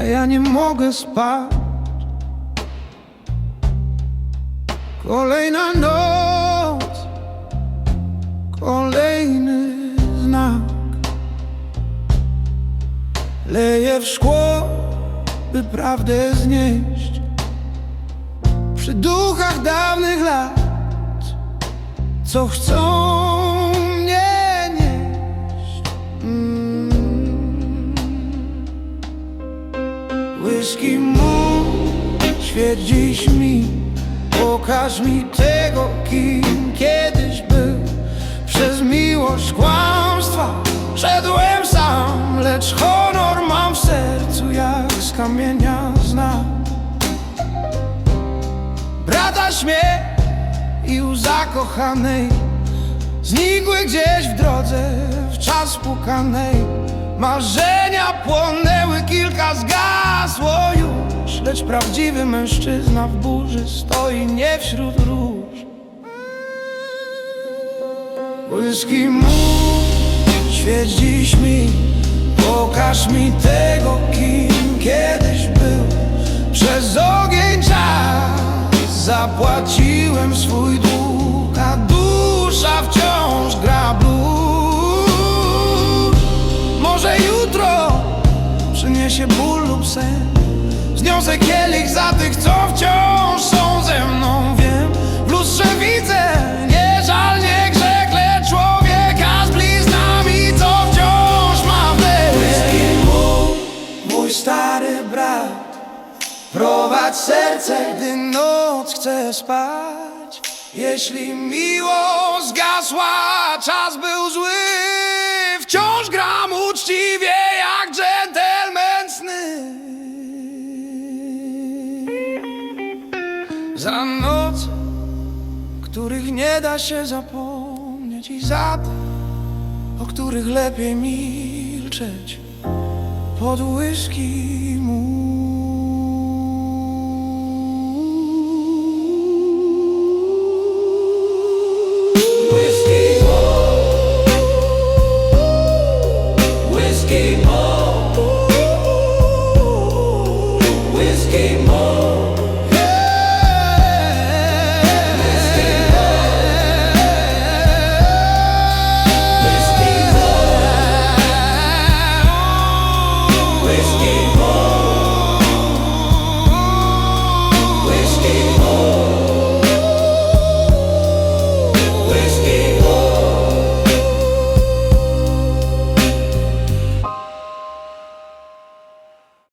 a ja nie mogę spać. Kolejna noc, kolejny znak. Leję w szkło, by prawdę znieść. Przy duchach dawnych lat, co chcą Whisky mu, świeć dziś mi, pokaż mi tego, kim kiedyś był. Przez miłość kłamstwa szedłem sam, lecz honor mam w sercu jak z kamienia znam. Brata śmiech i łza kochanej Znikły gdzieś w drodze w czas pukanej Marzenia płonęły, kilka zgasło już Lecz prawdziwy mężczyzna w burzy stoi nie wśród róż. Whisky mu, świeć dziś mi Pokaż mi tego, kim kiedyś był. Przez ogień czas Zapłaciłem swój dług A dusza wciąż gra blues Może jutro przyniesie ból lub sen. Zniosę kielich za tych, co wciąż są ze mną. Wiem, w lustrze widzę Nie żal, nie grzech, lecz człowieka z bliznami Co wciąż ma wnet Mój stary brat Prowadź serce, gdy noc chce spać. Jeśli miłość zgasła, czas był zły Za noce, których nie da się zapomnieć I za te, o których lepiej milczeć Pod whisky mu